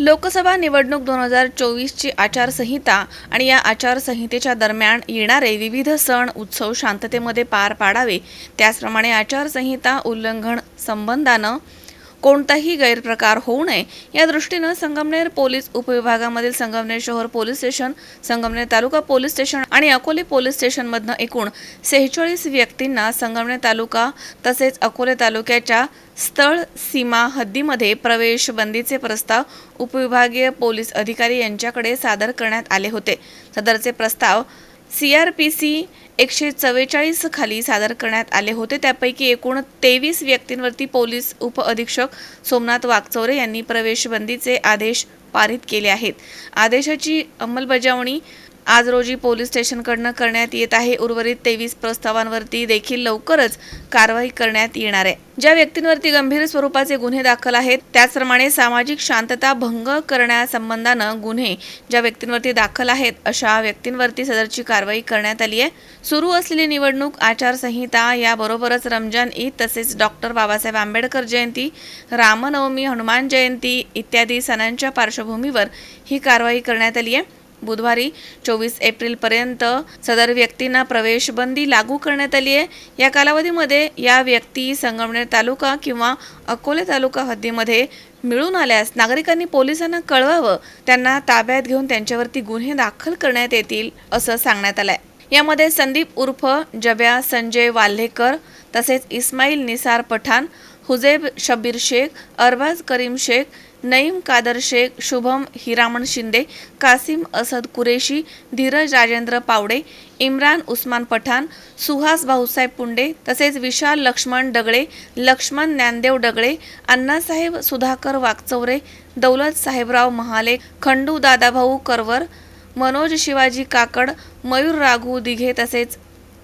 लोकसभा निवडणूक दोन हजार चोवीसची आचारसंहिता आणि या आचारसंहितेच्या दरम्यान येणारे विविध सण उत्सव शांततेमध्ये पार पाडावे. त्याचप्रमाणे आचारसंहिता उल्लंघन संबंधानं कोणताही गैरप्रकार होऊ नये. या दृष्टीनं संगमनेर पोलीस उपविभागामधील संगमनेर शहर police station Sangamner taluka police station आणि अकोले पोलीस स्टेशनमधनं एकूण सेहेचाळीस व्यक्तींना संगमनेर तालुका तसेच अकोले तालुक्याच्या स्थळ सीमा हद्दीमध्ये प्रवेश बंदीचे प्रस्ताव उपविभागीय पोलीस अधिकारी यांच्याकडे सादर करण्यात आले होते. सदरचे प्रस्ताव सी आर पी सी एकशे चव्वेचाळीस खाली सादर करण्यात आले होते. त्यापैकी एकूण तेवीस व्यक्तींवरती पोलीस उपअधीक्षक सोमनाथ वागचौरे यांनी प्रवेशबंदीचे आदेश पारित केले आहेत. आदेशाची अंमलबजावणी आज रोजी पोलीस स्टेशनकडनं करण्यात येत आहे. उर्वरित तेवीस प्रस्तावांवरती देखील लवकरच कारवाई करण्यात येणार आहे. ज्या व्यक्तींवरती गंभीर स्वरूपाचे गुन्हे दाखल आहेत त्याचप्रमाणे सामाजिक शांतता भंग करण्यासंबंधानं गुन्हे ज्या व्यक्तींवरती दाखल आहेत अशा व्यक्तींवरती सदरची कारवाई करण्यात आली आहे. सुरू असलेली निवडणूक आचारसंहिता याबरोबरच रमजान ईद तसेच डॉक्टर बाबासाहेब आंबेडकर जयंती रामनवमी हनुमान जयंती इत्यादी सणांच्या पार्श्वभूमीवर ही कारवाई करण्यात आली आहे. बुधवारी चोवीस एप्रिलपर्यंत सदर व्यक्तींना प्रवेशबंदी लागू करण्यात आली आहे. या कालावधीमध्ये या व्यक्ती संगमनेर तालुका किंवा अकोले तालुका हद्दीमध्ये मिळून आल्यास नागरिकांनी पोलिसांना कळवावं. त्यांना ताब्यात घेऊन त्यांच्यावरती गुन्हे दाखल करण्यात येतील असं सांगण्यात आलंय. यामध्ये संदीप उर्फ जब्या संजय वाल्हेकर तसेच इस्माईल निसार पठाण हुजेब शबीर शेख अरबाज करीम शेख नईम कादर शेख शुभम हिरामण शिंदे कासिम असद कुरेशी धीरज राजेंद्र पावडे इम्रान उस्मान पठाण सुहास भाऊसाहेब पुंडे तसेच विशाल लक्ष्मण डगळे लक्ष्मण ज्ञानदेव डगळे अण्णासाहेब सुधाकर वाकचौरे दौलत साहेबराव महाले खंडू दादाभाऊ करवर मनोज शिवाजी काकड मयूर राघू दिघे तसेच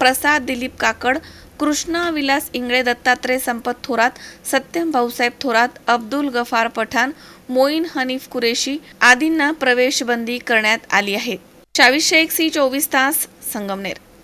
प्रसाद दिलीप काकड कृष्णा विलास इंगळे दत्तात्रय संपत थोरात सत्यम भाऊसाहेब थोरात अब्दुल गफार पठाण मोईन हनीफ कुरेशी आदींना प्रवेशबंदी करण्यात आली आहे. चावीस एक सी चोवीस तास संगमनेर.